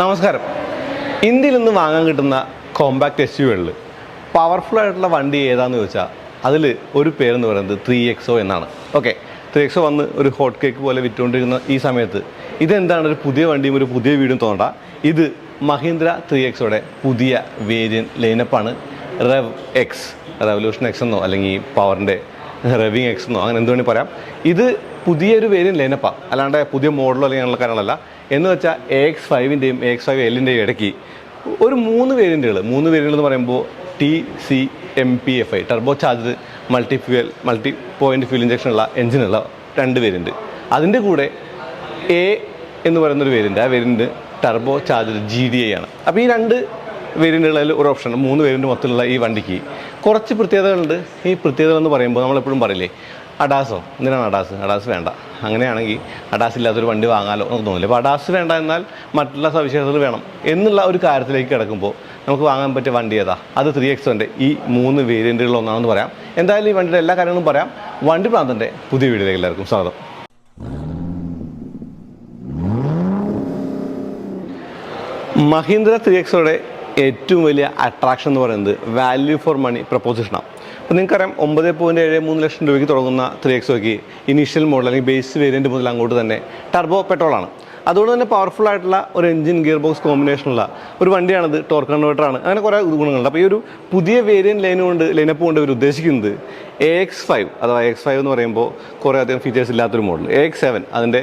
നമസ്കാരം. ഇന്ത്യയിൽ നിന്ന് വാങ്ങാൻ കിട്ടുന്ന കോമ്പാക്ട് എസ് യുകളിൽ പവർഫുൾ ആയിട്ടുള്ള വണ്ടി ഏതാണെന്ന് ചോദിച്ചാൽ അതിൽ ഒരു പേരെന്ന് പറയുന്നത് ത്രീ എക്സോ എന്നാണ്. ഓക്കെ ത്രീ എക്സോ വന്ന് ഒരു ഹോട്ട് കേക്ക് പോലെ വിറ്റുകൊണ്ടിരിക്കുന്ന ഈ സമയത്ത് ഇതെന്താണ് ഒരു പുതിയ വണ്ടിയും ഒരു പുതിയ വീടും തോന്നണ്ട. ഇത് മഹീന്ദ്ര ത്രീ എക്സോയുടെ പുതിയ വേരിയൻ ലൈനപ്പാണ് റെവ് എക്സ് റെവല്യൂഷൻ എക്സ് എന്നോ അല്ലെങ്കിൽ പവറിന്റെ റെവിങ് എക്സ് എന്നോ അങ്ങനെ എന്ത് വേണമെങ്കിൽ പറയാം. ഇത് പുതിയൊരു വേരിയൻ ലൈനപ്പാണ് അല്ലാണ്ട് പുതിയ മോഡലോ അല്ലെങ്കിൽ അങ്ങനെയുള്ള കാര്യങ്ങളല്ല. എന്ന് വെച്ചാൽ A X ഫൈവിന്റെയും A X five എല്ലിന്റെയും ഇടയ്ക്ക് ഒരു മൂന്ന് വേരിയന്റുകൾ മൂന്ന് വേരിയന്റ് എന്ന് പറയുമ്പോൾ T C M P F I turbo charge multi fuel multi point fuel ഇഞ്ചക്ഷനുള്ള എഞ്ചിനുള്ള രണ്ട് വേരിയന്റ് അതിന്റെ കൂടെ എ എന്ന് പറയുന്നൊരു വേരിയന്റ് ആ variant turbo charge G D I ആണ്. അപ്പോൾ ഈ രണ്ട് വേരിയന്റുകളിൽ ഒരു ഓപ്ഷൻ മൂന്ന് വേരിയന്റ് മൊത്തമുള്ള ഈ വണ്ടിക്ക്. കുറച്ച് പ്രത്യേകതകളുണ്ട്. ഈ പ്രത്യേകതകൾ എന്ന് പറയുമ്പോൾ നമ്മളെപ്പോഴും പറയില്ലേ അഡാസോ എന്തിനാണ് അഡാസ്? അഡാസ് വേണ്ട. അങ്ങനെയാണെങ്കിൽ അഡാസ് ഇല്ലാത്തൊരു വണ്ടി വാങ്ങാലോ എന്ന് തോന്നില്ല. അപ്പോൾ അഡാസ് വേണ്ട എന്നാൽ മറ്റുള്ള സവിശേഷതകൾ വേണം. എന്നുള്ള ഒരു കാര്യത്തിലേക്ക് കിടക്കുമ്പോൾ നമുക്ക് വാങ്ങാൻ പറ്റിയ വണ്ടി ഏതാ? അത് ത്രീ എക്സോന്റെ ഈ മൂന്ന് വേരിയന്റുകളിൽ ഒന്നാണെന്ന് പറയാം. എന്തായാലും ഈ വണ്ടിയുടെ എല്ലാ കാര്യങ്ങളും പറയാം. വണ്ടി പ്രാന്തന്റെ പുതിയ വീഡിയോയിലേക്ക് എല്ലാവർക്കും സ്വാഗതം. മഹീന്ദ്ര ത്രീ എക്സോയുടെ ഏറ്റവും വലിയ അട്രാക്ഷൻ എന്ന് പറയുന്നത് വാല്യൂ ഫോർ മണി പ്രപ്പോസിഷനാണ് അപ്പോൾ നിങ്ങൾക്കറിയാം ഒമ്പത് പോയിന്റ് ഏഴ് മൂന്ന് ലക്ഷം രൂപയ്ക്ക് തുടങ്ങുന്ന ത്രീ എക്സോയ്ക്ക് ഇനീഷ്യൽ മോഡൽ അല്ലെങ്കിൽ ബേസ് വേരിയന്റ് മുതൽ അങ്ങോട്ട് തന്നെ ടർബോ പെട്രോളാണ് അതുകൊണ്ട് തന്നെ പവർഫുൾ ആയിട്ടുള്ള ഒരു എഞ്ചിൻ ഗിയർ ബോക്സ് കോമ്പിനേഷനുള്ള ഒരു വണ്ടിയാണിത് ടോർക്ക് കൺവേർട്ടറാണ് അങ്ങനെ കുറേ ഗുണങ്ങളുണ്ട്. അപ്പോൾ ഈ ഒരു പുതിയ വേരിയന്റ് ലൈൻ കൊണ്ട് ലൈനപ്പ് കൊണ്ട് ഇവർ ഉദ്ദേശിക്കുന്നത് എ എക്സ് ഫൈവ് അഥവാ എക്സ് ഫൈവ് എന്ന് പറയുമ്പോൾ കുറേ അധികം ഫീച്ചേഴ്സ് ഇല്ലാത്തൊരു മോഡൽ എ എക്സ് സെവൻ അതിന്റെ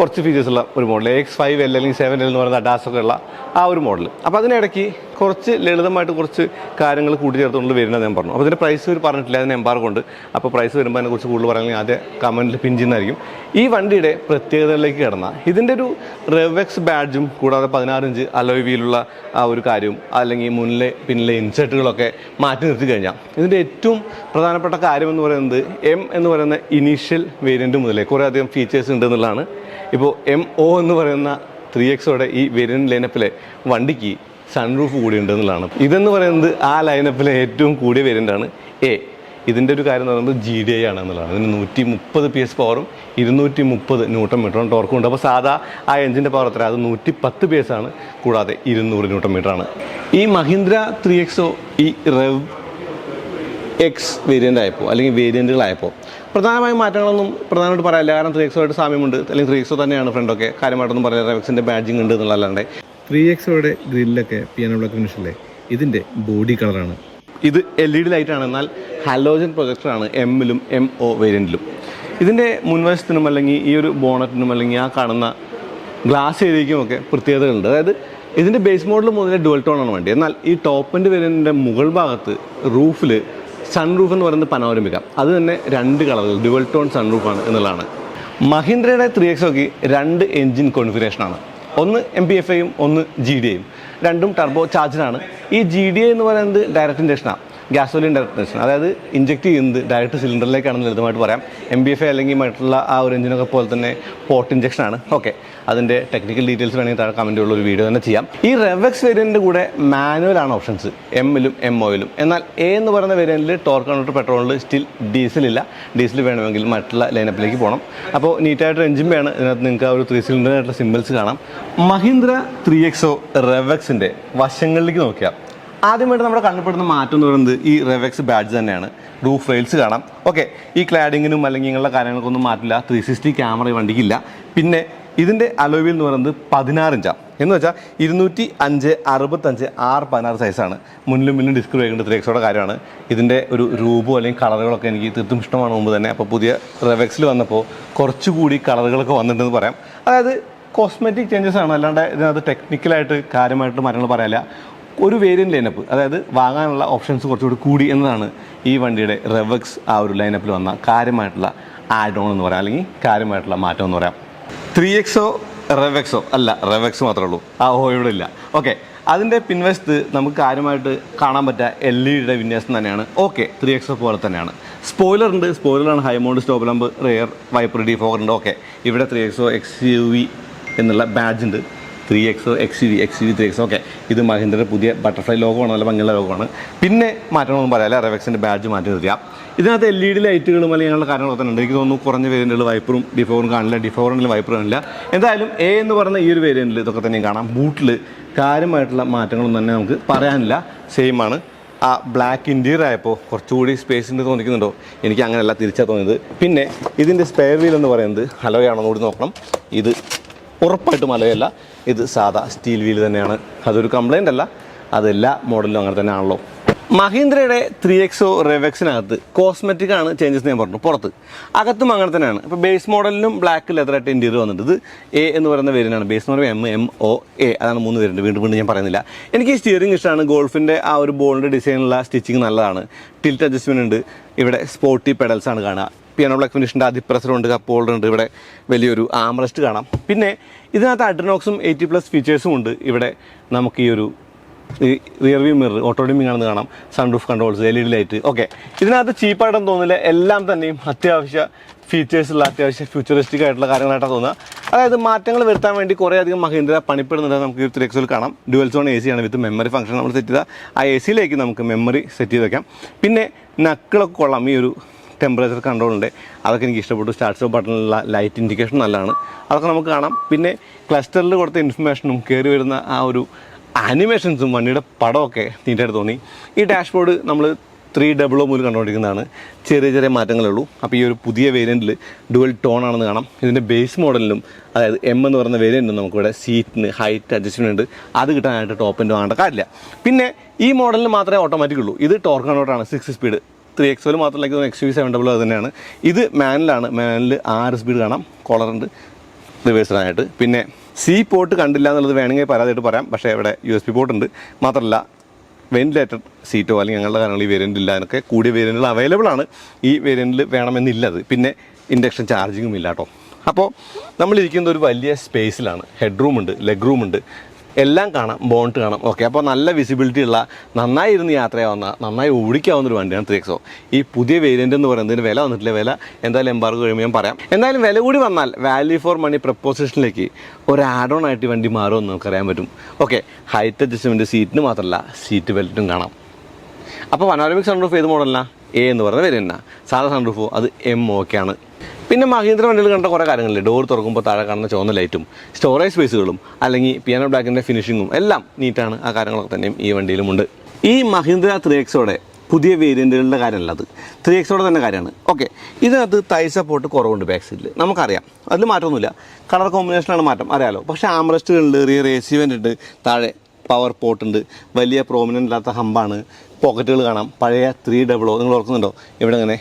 കുറച്ച് ഫീച്ചേഴ്സ് ഉള്ള ഒരു മോഡൽ എക്സ് ഫൈവ് എൽ അല്ലെങ്കിൽ സെവൻ എൽ എന്ന് പറയുന്ന അഡാസ് ഒക്കെ ഉള്ള ആ ഒരു മോഡൽ അപ്പോൾ അതിനിടയ്ക്ക് കുറച്ച് ലളിതമായിട്ട് കുറച്ച് കാര്യങ്ങൾ കൂട്ടിച്ചേർത്തുകൊണ്ട് വരുന്നത് ഞാൻ പറഞ്ഞു. അപ്പോൾ ഇതിന്റെ പ്രൈസ് ഒരു പറഞ്ഞിട്ടില്ല. അതിന് എംബാർഗോ ഉണ്ട്. അപ്പോൾ പ്രൈസ് വരുമ്പോൾ അതിനെക്കുറിച്ച് കൂടുതൽ പറയുകയാണെങ്കിൽ ആദ്യം കമന്റിൽ പിൻ ഈ വണ്ടിയുടെ പ്രത്യേകതകളിലേക്ക് കിടന്ന. ഇതിന്റെ ഒരു റെവെക്സ് ബാഡ്ജും കൂടാതെ പതിനാറ് ഇഞ്ച് അലോയ് വീലുള്ള ആ ഒരു കാര്യവും അല്ലെങ്കിൽ മുന്നിലെ പിന്നിലെ ഇൻസെർട്ടുകളൊക്കെ മാറ്റി നിർത്തി കഴിഞ്ഞാൽ ഇതിന്റെ ഏറ്റവും പ്രധാനപ്പെട്ട കാര്യം എന്ന് പറയുന്നത് എം എന്ന് പറയുന്ന ഇനീഷ്യൽ വേരിയന്റ് മുതലേ കുറേ അധികം ഫീച്ചേഴ്സ് ഉണ്ട് എന്നുള്ളതാണ് ഇപ്പോൾ എം ഒ എന്ന് പറയുന്ന ത്രീ എക്സോടെ ഈ വെരിയൻ ലൈനപ്പിലെ വണ്ടിക്ക് സൺറൂഫ് കൂടി ഉണ്ട് എന്നുള്ളതാണ് ഇതെന്ന് പറയുന്നത് ആ ലൈനപ്പിലെ ഏറ്റവും കൂടിയ വേരിയന്റാണ് എ ഇതിന്റെ ഒരു കാര്യം എന്ന് പറയുന്നത് ജി ഡി ഐ ആണ് എന്നുള്ളതാണ് ഇതിന് നൂറ്റി മുപ്പത് പി എസ് പവറും ഇരുന്നൂറ്റി മുപ്പത് ന്യൂട്ടൺ മീറ്ററും ടോർക്കും ഉണ്ട്. അപ്പോൾ സാധാ ആ എഞ്ചിന്റെ പവർ എത്ര അത് നൂറ്റി പത്ത് പി എസ് ആണ്. കൂടാതെ ഇരുന്നൂറ് ന്യൂട്ടൺ മീറ്റർ ആണ്. ഈ മഹീന്ദ്ര ത്രീ എക്സോ ഈ റെവ് എക്സ് വേരിയന്റ് ആയപ്പോൾ അല്ലെങ്കിൽ വേരിയന്റുകളായപ്പോൾ പ്രധാനമായും മാറ്റങ്ങളൊന്നും പ്രധാനമായിട്ട് പറയാനില്ല. കാരണം ത്രീ എക്സോയുടെ സാമ്യമുണ്ട്. അല്ലെങ്കിൽ ത്രീ എക്സോ തന്നെയാണ് ഫ്രണ്ടൊക്കെ കാര്യമായിട്ടൊന്നും പറയാം റെവക്സിന്റെ ബാഡ്ജിങ് ഉണ്ട് എന്നുള്ളതല്ലാണ്ട്. ത്രീ എക്സോയുടെ ഗ്രില്ലൊക്കെ പിയാനോ ബ്ലോക്ക് ഫിനിഷല്ലേ ഇതിന്റെ ബോഡി കളറാണ്. ഇത് എൽ ഇ ഡി ലൈറ്റാണ് എന്നാൽ ഹലോജൻ പ്രൊജക്ടറാണ് എമ്മിലും എം ഒ വേരിയന്റിലും ഇതിന്റെ മുൻവശത്തിനും അല്ലെങ്കിൽ ഈ ഒരു ബോണറ്റിനും അല്ലെങ്കിൽ ആ കാണുന്ന ഗ്ലാസ് ഏരിയയ്ക്കുമൊക്കെ പ്രത്യേകതകളുണ്ട്. അതായത് ഇതിന്റെ ബേസ് മോഡൽ മുതലേ ഡുവൽ ടോൺ ആണ് വണ്ടി എന്നാൽ ഈ ടോപ്പിന്റെ വേരിയന്റിന്റെ മുകൾ ഭാഗത്ത് റൂഫിൽ സൺറൂഫ് എന്ന് പറയുന്നത് പനോരമിക. അത് തന്നെ രണ്ട് കളറിൽ ഡുവൽ ടോൺ സൺറൂഫാണ് എന്നുള്ളതാണ്. മഹീന്ദ്രയുടെ ത്രീ എക്സോക്ക് രണ്ട് എൻജിൻ കോൺഫിഗറേഷനാണ് ഒന്ന് എം പി എഫ് ഐയും ഒന്ന് ജി ഡി ഐയും രണ്ടും ടർബോ ചാർജറാണ് ഈ ജി ഡി ഐ എന്ന് പറയുന്നത് ഡയറക്റ്റ് ഇൻഡക്ഷനാണ് ഗ്യാസോലിൻ ഡയറക്ടേഷൻ അതായത് ഇഞ്ചെക്ട് ചെയ്യുന്നത് ഡയറക്റ്റ് സിലിണ്ടറിലേക്കാണെന്ന് ലളിതമായിട്ട് പറയാം. എം ബി എഫ് അല്ലെങ്കിൽ മറ്റുള്ള ആ ഒരു എഞ്ചിനൊക്കെ പോലെ തന്നെ പോർട്ട് ഇഞ്ചക്ഷൻ ആണ്. ഓക്കെ അതിന്റെ ടെക്നിക്കൽ ഡീറ്റെയിൽസ് വേണമെങ്കിൽ താഴെ കമന്റുള്ള ഒരു വീഡിയോ തന്നെ ചെയ്യാം. ഈ റെവക്സ് വേരിയന്റിന്റെ കൂടെ മാനുവലാണ് ഓപ്ഷൻസ് എമ്മിലും എം ഒയിലും എന്നാൽ എ എന്ന് പറയുന്ന വേരിയന്റിൽ ടോർക്ക് കൺവെർട്ടർ പെട്രോളിൽ സ്റ്റിൽ ഡീസലില്ല ഡീസൽ വേണമെങ്കിൽ മറ്റുള്ള ലൈനപ്പിലേക്ക് പോകണം അപ്പോൾ നീറ്റായിട്ട് വേണം. ഇതിനകത്ത് നിങ്ങൾക്ക് ആ ഒരു ത്രീ സിലിണ്ടറിനായിട്ടുള്ള സിമ്പിൾസ് കാണാം. മഹീന്ദ്ര ത്രീ എക്സോ റെവെക്സിന്റെ വശങ്ങളിലേക്ക് നോക്കിയാൽ ആദ്യമായിട്ട് നമ്മുടെ കണ്ടുപെടുന്ന മാറ്റം എന്ന് പറയുന്നത് ഈ റെവെക്സ് ബാഡ്ജ് തന്നെയാണ്. റൂഫ് റെയിൽസ് കാണാം. ഓക്കെ ഈ ക്ലാഡിങ്ങിനും അല്ലെങ്കിൽ ഇങ്ങനെയുള്ള കാര്യങ്ങൾക്കൊന്നും മാറ്റില്ല. ത്രീ സിക്സ്റ്റി ക്യാമറ വണ്ടിക്കില്ല. പിന്നെ ഇതിന്റെ അലോവിൽ എന്ന് പറയുന്നത് പതിനാറ് ഇഞ്ചാണ് എന്ന് വെച്ചാൽ ഇരുന്നൂറ്റി അഞ്ച് അറുപത്തഞ്ച് ആറ് പതിനാറ് സൈസാണ് മുന്നിലും മുന്നിലും ഡിസ്ക് വേണ്ട ത്രീ എക്സോടെ കാര്യമാണ്. ഇതിന്റെ ഒരു രൂപം അല്ലെങ്കിൽ കളറുകളൊക്കെ എനിക്ക് തീർത്തും ഇഷ്ടമാണ് മുമ്പ് തന്നെ. അപ്പോൾ പുതിയ റെവെക്സിൽ വന്നപ്പോൾ കുറച്ചുകൂടി കളറുകളൊക്കെ വന്നിട്ടുണ്ടെന്ന് പറയാം. അതായത് കോസ്മെറ്റിക് ചേഞ്ചസ് ആണ്. അല്ലാണ്ട് ഇതിനകത്ത് ടെക്നിക്കലായിട്ട് കാര്യമായിട്ട് മരങ്ങൾ പറയാനില്ല. ഒരു വേരിയന്റ് ലൈനപ്പ് അതായത് വാങ്ങാനുള്ള ഓപ്ഷൻസ് കുറച്ചുകൂടി കൂടി എന്നതാണ് ഈ വണ്ടിയുടെ റെവക്സ് ആ ഒരു ലൈനപ്പിൽ വന്ന കാര്യമായിട്ടുള്ള ആഡ് ഓൺ എന്ന് പറയാം അല്ലെങ്കിൽ കാര്യമായിട്ടുള്ള മാറ്റം എന്ന് പറയാം. ത്രീ എക്സോ റെവെക്സോ അല്ല റെവെക്സ് മാത്രമേ ഉള്ളൂ. ആ ഓ ഇവിടെ ഇല്ല. ഓക്കെ അതിന്റെ പിൻവശത്ത് നമുക്ക് കാര്യമായിട്ട് കാണാൻ പറ്റുക എൽ ഇ ഡിയുടെ വിന്യാസം തന്നെയാണ്. ഓക്കെ ത്രീ എക്സോ പോലെ തന്നെയാണ്. സ്പോയിലർ ഉണ്ട് സ്പോയിലറാണ് high mount stop lamp rear wiper D four ഉണ്ട്. ഓക്കെ ഇവിടെ three XO X U V എന്നുള്ള ബാഡ്ജ് ഉണ്ട്. Three X X V X V three X okay ഇത് മഹീന്ദ്രയുടെ പുതിയ ബട്ടർഫ്ലൈ ലോഗമാണ് നല്ല ഭംഗിയുള്ള ലോഗമാണ് പിന്നെ മാറ്റങ്ങളൊന്നും പറയാല്ല റെവക്സിന്റെ ബാഡ്ജ് മാറ്റി നിർത്തിയാൽ ഇതിനകത്ത് എൽ ഇ ഡി ലൈറ്റുകളും അല്ലെങ്കിൽ അങ്ങനെയുള്ള കാര്യങ്ങളൊക്കെ തന്നെ ഉണ്ട്. എനിക്ക് തോന്നുന്നു കുറഞ്ഞ വേരിയന്റുകൾ വൈപ്പറും ഡിഫോറും കാണില്ല. ഡിഫോറിനും വൈപ്പർ കാണില്ല. എന്തായാലും എ എന്ന് പറയുന്ന ഈ ഒരു വേരിയന്റിൽ ഇതൊക്കെ തന്നെയും കാണാം. ബൂട്ടിൽ കാര്യമായിട്ടുള്ള മാറ്റങ്ങളൊന്നും തന്നെ നമുക്ക് പറയാനില്ല. സെയിമാണ് ആണ്. ആ ബ്ലാക്ക് ഇന്റീരിയർ ആയപ്പോൾ കുറച്ചുകൂടി സ്പേസ് സ്പേസിന്റെ തോന്നിക്കുന്നുണ്ടോ? എനിക്ക് അങ്ങനെയല്ല തിരിച്ചാൽ തോന്നിയത്. പിന്നെ ഇതിന്റെ സ്പെയർ വീൽ എന്ന് പറയുന്നത് ഹലോയാണോ കൂടി നോക്കണം. ഇത് ഉറപ്പായിട്ടും അലോയല്ല ഇത് സാധാ സ്റ്റീൽ വീൽ തന്നെയാണ്. അതൊരു കംപ്ലൈന്റ് അല്ല. അതെല്ലാ മോഡലിലും അങ്ങനെ തന്നെ ആണല്ലോ മഹീന്ദ്രയുടെ ത്രീ എക്സോ റെവെക്സിനകത്ത് കോസ്മെറ്റിക് ആണ് ചേഞ്ചസ് ഞാൻ പറഞ്ഞു. പുറത്ത്. അകത്തും അങ്ങനെ തന്നെയാണ്. ഇപ്പോൾ ബേസ് മോഡലിനും ബ്ലാക്ക് ലെതറായിട്ട് ഇന്റീരിയർ വന്നിട്ട് ഇത് എ എന്ന് പറയുന്ന വേരിനാണ് ബേസ് എന്ന് model M M O A അതാണ് മൂന്ന് വേരിയന്റ് വീണ്ടും വീണ്ടും ഞാൻ പറയുന്നില്ല. എനിക്ക് സ്റ്റിയറിംഗ് ഇഷ്ടമാണ്. ഗോൾഫിന്റെ ആ ഒരു ബോളിന്റെ ഡിസൈനുള്ള സ്റ്റിച്ചിങ് നല്ലതാണ്. ടിൽറ്റ് അഡ്ജസ്റ്റ്മെന്റ് ഉണ്ട്. ഇവിടെ സ്പോർട്ടി പെഡൽസ് ആണ് കാണുക. പിയാനോ ബ്ലാക്ക് ഫിനിഷിന്റെ അതിപ്രസറുണ്ട് കപ്പ് ഹോൾഡർ ഉണ്ട്. ഇവിടെ വലിയൊരു ആംറസ്റ്റ് കാണാം. പിന്നെ ഇതിനകത്ത് അഡ്രനോക്സും എയ്റ്റി പ്ലസ് ഫീച്ചേഴ്സും ഉണ്ട്. ഇവിടെ നമുക്ക് ഈ ഒരു rear view mirror auto dimming ആണെന്ന് കാണാം. Sunroof controls L E D light okay ഇതിനകത്ത് ചീപ്പായിട്ടൊന്നും തോന്നില്ല എല്ലാം തന്നെയും അത്യാവശ്യ ഫീച്ചേഴ്സുള്ള അത്യാവശ്യം ഫ്യൂച്ചറിസ്റ്റിക് ആയിട്ടുള്ള കാര്യങ്ങളായിട്ടാണ് തോന്നുക. അതായത് മാറ്റങ്ങൾ വരുത്താൻ വേണ്ടി കുറേ അധികം മഹീന്ദ്ര പണിപ്പെടുന്നുണ്ട്. നമുക്ക് ഈ എക്സോൾ കാണാം. ഡുവൽ സോൺ എ സി ആണ് വിത്ത് മെമ്മറി ഫംഗ്ഷൻ നമ്മൾ സെറ്റ് ചെയ്താൽ ആ എ സിയിലേക്ക് നമുക്ക് മെമ്മറി സെറ്റ് ചെയ്ത് വെക്കാം. പിന്നെ നക്കിളൊക്കെ കൊള്ളാം ഈ ഒരു ടെമ്പറേച്ചർ കൺട്രോൾ ഉണ്ട്. അതൊക്കെ എനിക്ക് ഇഷ്ടപ്പെട്ടു. സ്റ്റാർട്ട് സ്റ്റോപ്പ് ബട്ടണിലുള്ള ലൈറ്റ് ഇൻഡിക്കേഷൻ നല്ലതാണ്. അതൊക്കെ നമുക്ക് കാണാം. പിന്നെ ക്ലസ്റ്ററിൽ കൊടുത്ത ഇൻഫർമേഷനും കയറി വരുന്ന ആ ഒരു ആനിമേഷൻസും വണ്ടിയുടെ പടമൊക്കെ നീറ്റായിട്ട് തോന്നി. ഈ ഡാഷ്ബോർഡ് നമ്മൾ ത്രീ ഡബിൾ ഒ മുതൽ കണ്ടുകൊണ്ടിരിക്കുന്നതാണ് ചെറിയ ചെറിയ മാറ്റങ്ങളേ ഉള്ളൂ. അപ്പോൾ ഈ ഒരു പുതിയ വേരിയന്റിൽ ഡുവൽ ടോൺ ആണെന്ന് കാണാം. ഇതിന്റെ ബേസ് മോഡലിലും അതായത് എം എന്ന് പറയുന്ന വേരിയന്റും നമുക്കിവിടെ സീറ്റിന് ഹൈറ്റ് അഡ്ജസ്റ്റ്മെന്റ് ഉണ്ട്. അത് കിട്ടാനായിട്ട് ടോപ്പ് എന്റെ വാങ്ങേണ്ട കാര്യമില്ല. പിന്നെ ഈ മോഡലിന് മാത്രമേ ഓട്ടോമാറ്റിക് ഉള്ളൂ. ഇത് ടോർക്ക് കൺവേർട്ടാണ് സിക്സ് സ്പീഡ് ത്രീ എക്സ് മാത്രമല്ല ഇത് എക്സ് വി സെവൻ ഡബിൾ തന്നെയാണ് ഇത് മാനിലാണ്. മാനിൽ ആറ് സ്പീഡ് കാണാം. കോളറുണ്ട് റിവേഴ്സിനായിട്ട് പിന്നെ സി പോർട്ട് കണ്ടില്ല എന്നുള്ളത് വേണമെങ്കിൽ പരാതിയായിട്ട് പറയാം. പക്ഷേ ഇവിടെ യു എസ് പി പോർട്ട് ഉണ്ട്. മാത്രമല്ല വെന്റിലേറ്റഡ് സീറ്റോ അല്ലെങ്കിൽ ഞങ്ങളുടെ കാര്യങ്ങൾ ഈ വേരിയന്റ് ഇല്ല എന്നൊക്കെ കൂടിയ വേരിയന്റുകൾ അവൈലബിൾ ആണ്. ഈ വേരിയന്റിൽ വേണമെന്നില്ലത് പിന്നെ ഇൻഡക്ഷൻ ചാർജിങ്ങും ഇല്ല കേട്ടോ. അപ്പോൾ നമ്മളിരിക്കുന്ന ഒരു വലിയ സ്പേസിലാണ് ഹെഡ് റൂം ഉണ്ട് ലെഗ് റൂം ഉണ്ട്. എല്ലാം കാണാം ബോണ്ട് കാണാം. ഓക്കെ അപ്പോൾ നല്ല വിസിബിലിറ്റി ഉള്ള നന്നായി ഇരുന്ന് യാത്രയാവുന്ന നന്നായി ഓടിക്കാവുന്ന ഒരു വണ്ടിയാണ് ത്രീ എക്സോ ഈ പുതിയ വേരിയന്റ് എന്ന് പറയുന്നതിന് വില വന്നിട്ടില്ല. വില എന്തായാലും എംബാർക്ക് കഴിയുമ്പോൾ ഞാൻ പറയാം. എന്തായാലും വില കൂടി വന്നാൽ വാല്യൂ ഫോർ മണി പ്രപ്പോസിഷനിലേക്ക് ഒരു ആഡ് ഓൺ ആയിട്ട് വണ്ടി മാറുമെന്ന് നമുക്കറിയാൻ പറ്റും. ഓക്കെ ഹൈറ്റ് അഡ്ജസ്റ്റ്മെന്റ് സീറ്റിന് മാത്രമല്ല സീറ്റ് ബെൽറ്റും കാണാം. അപ്പോൾ പനോരമിക് സൺറൂഫ് ഏത് മോഡലാണ് എ എന്ന് പറയുന്ന വേരിയന്റാണ് സാധാ സൺറൂഫ് അത് എം ഓക്കെയാണ് പിന്നെ മഹീന്ദ്ര വണ്ടിയിൽ കണ്ട കുറേ കാര്യങ്ങളില്ലേ? ഡോർ തുറക്കുമ്പോൾ താഴെ കാണുന്ന ചുവന്ന ലൈറ്റും സ്റ്റോറേജ് സ്പേസുകളും അല്ലെങ്കിൽ പിയാനോ ബ്ലാക്കിന്റെ ഫിനിഷിങ്ങും എല്ലാം നീറ്റാണ് ആ കാര്യങ്ങളൊക്കെ തന്നെയും ഈ വണ്ടിയിലുമുണ്ട്. ഈ മഹീന്ദ്ര ത്രീ എക്സോടെ പുതിയ വേരിയന്റുകളുടെ കാര്യമല്ല അത്. ത്രീ എക്സോടെ തന്നെ കാര്യമാണ്. ഓക്കെ ഇതിനകത്ത് തൈ സപ്പോർട്ട് കുറവുണ്ട് ബാക്ക് സൈഡിൽ നമുക്കറിയാം. അതിൽ മാറ്റമൊന്നുമില്ല. കളർ കോമ്പിനേഷനാണ് മാറ്റം. അറിയാലോ. പക്ഷേ ആംബ്രസ്റ്റുകളുണ്ട് റിയർ എ സി വെന്റ് ഉണ്ട് താഴെ പവർ പോർട്ട് ഉണ്ട് വലിയ പ്രോമിനന്റ് ഇല്ലാത്ത ഹമ്പാണ് പോക്കറ്റുകൾ കാണാം. പഴയ ത്രീ ഡബിളോ നിങ്ങൾ ഓർക്കുന്നുണ്ടോ? ഇവിടെ ഇങ്ങനെ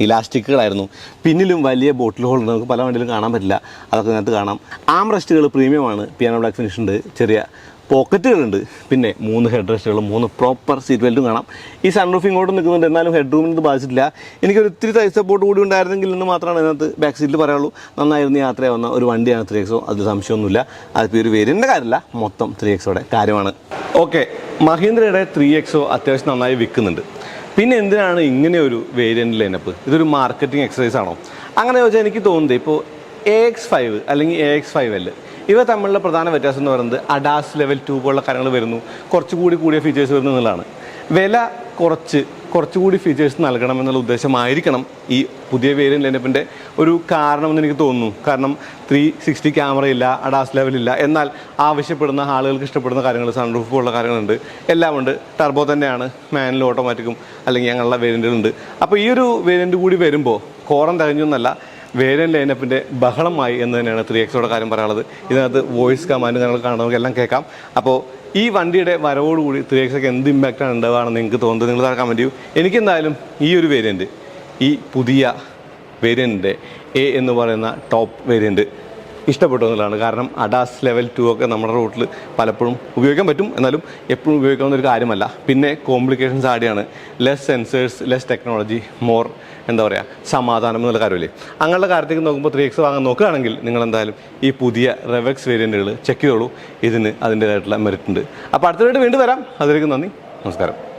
ഇലാസ്റ്റിക്കുകളായിരുന്നു. പിന്നിലും വലിയ ബോട്ടിൽ ഹോൾ ഉണ്ട്. നമുക്ക് പല വണ്ടിയിലും കാണാൻ പറ്റില്ല. അതൊക്കെ ഇതിനകത്ത് കാണാം. ആം റെസ്റ്റുകൾ പ്രീമിയമാണ്. പിയാനോ ബ്ലാക്ക് ഫിനിഷ് ഉണ്ട്. ചെറിയ പോക്കറ്റുകളുണ്ട്. പിന്നെ മൂന്ന് ഹെഡ് റെസ്റ്റുകളും മൂന്ന് പ്രോപ്പർ സീറ്റ് ബെൽറ്റും കാണാം. ഈ സൺറൂഫ് ഇങ്ങോട്ട് നിൽക്കുന്നുണ്ട്. എന്നാലും ഹെഡ് റൂമിന് ഇത് ബാധിച്ചിട്ടില്ല. എനിക്കൊരു ഒത്തിരി തൈ സപ്പോർട്ട് കൂടി ഉണ്ടായിരുന്നെങ്കിൽ എന്ന് മാത്രമാണ് ഇതിനകത്ത് ബാക്ക് സീറ്റിൽ പറയുള്ളൂ നന്നായിരുന്നു യാത്രയാവുന്ന ഒരു വണ്ടിയാണ് ത്രീ എക്സോ അതിൽ സംശയമൊന്നുമില്ല. അതിപ്പോൾ ഒരു വേരിയന്റെ കാര്യമല്ല. മൊത്തം ത്രീ എക്സോടെ കാര്യമാണ്. ഓക്കെ മഹീന്ദ്രയുടെ ത്രീ എക്സോ അത്യാവശ്യം നന്നായി വിൽക്കുന്നുണ്ട്. പിന്നെ എന്തിനാണ് ഇങ്ങനെ ഒരു വേരിയന്റ് ലൈനപ്പ് ഇതൊരു മാർക്കറ്റിംഗ് എക്സസൈസ് ആണോ? അങ്ങനെ ചോദിച്ചാൽ എനിക്ക് തോന്നുന്നത് ഇപ്പോൾ എ എക്സ് ഫൈവ് അല്ലെങ്കിൽ എ എക്സ് ഫൈവ് എൽ ഇവ തമ്മിലുള്ള പ്രധാന വ്യത്യാസം എന്ന് പറയുന്നത് അഡാസ് ലെവൽ ടു പോലുള്ള കാര്യങ്ങൾ വരുന്നു. കുറച്ചുകൂടി കൂടിയ ഫീച്ചേഴ്സ് വരുന്നു എന്നുള്ളതാണ്. വില കുറച്ച് കുറച്ചുകൂടി ഫീച്ചേഴ്സ് നൽകണം എന്നുള്ള ഉദ്ദേശമായിരിക്കണം ഈ പുതിയ വേരിയന്റ് ലൈനപ്പിന്റെ ഒരു കാരണമെന്ന് എനിക്ക് തോന്നുന്നു. കാരണം ത്രീ സിക്സ്റ്റി ക്യാമറ ഇല്ല അഡാസ് ലെവലില്ല എന്നാൽ ആവശ്യപ്പെടുന്ന ആളുകൾക്ക് ഇഷ്ടപ്പെടുന്ന കാര്യങ്ങൾ സൺറൂഫ് പോലുള്ള കാര്യങ്ങളുണ്ട്. എല്ലാം ഉണ്ട്. ടർബോ തന്നെയാണ്. മാനുവൽ ഓട്ടോമാറ്റിക്കും അല്ലെങ്കിൽ അങ്ങനെയുള്ള വേരിയന്റുകളുണ്ട് അപ്പോൾ ഈ ഒരു വേരിയന്റ് കൂടി വരുമ്പോൾ കോറം തികഞ്ഞൊന്നല്ല വേരിയൻ ലൈനപ്പിന്റെ ബഹളമായി എന്ന് തന്നെയാണ് ത്രീ എക്സോടെ കാര്യം പറയാനുള്ളത്. ഇതിനകത്ത് വോയിസ് കമാൻഡ് ഞങ്ങൾ എല്ലാം കേൾക്കാം. അപ്പോൾ ഈ വണ്ടിയുടെ വരവോടുകൂടി ത്രീ എക്സൊക്കെ എന്ത് ഇമ്പാക്റ്റാണ് ഉണ്ടാവുകയാണെന്ന് നിങ്ങൾക്ക് തോന്നുന്നത്? നിങ്ങൾ താഴെ കമന്റ് ചെയ്യൂ. എനിക്കെന്തായാലും ഈ ഒരു വേരിയന്റ് ഈ പുതിയ വേരിയന്റിന്റെ എ എന്ന് പറയുന്ന ടോപ്പ് വേരിയന്റ് ഇഷ്ടപ്പെട്ടു എന്നുള്ളതാണ് കാരണം അഡാസ് ലെവൽ ടു ഒക്കെ നമ്മുടെ റൂട്ടിൽ പലപ്പോഴും ഉപയോഗിക്കാൻ പറ്റും. എന്നാലും എപ്പോഴും ഉപയോഗിക്കാവുന്ന ഒരു കാര്യമല്ല. പിന്നെ complications ആടിയാണ് less sensors less technology more എന്താ പറയുക സമാധാനം എന്നുള്ള കാര്യമില്ലേ? അങ്ങനെയുള്ള കാര്യത്തേക്ക് നോക്കുമ്പോൾ ത്രീ എക്സ് വാങ്ങാൻ നോക്കുകയാണെങ്കിൽ നിങ്ങൾ എന്തായാലും ഈ പുതിയ റെവെക്സ് വേരിയന്റുകൾ ചെക്ക് ചെയ്തോളൂ. ഇതിന് അതിന്റേതായിട്ടുള്ള മെറിറ്റ് ഉണ്ട്. അപ്പോൾ അടുത്തതായിട്ട് വീണ്ടും വരാം. അതിലേക്ക് നന്ദി. നമസ്കാരം.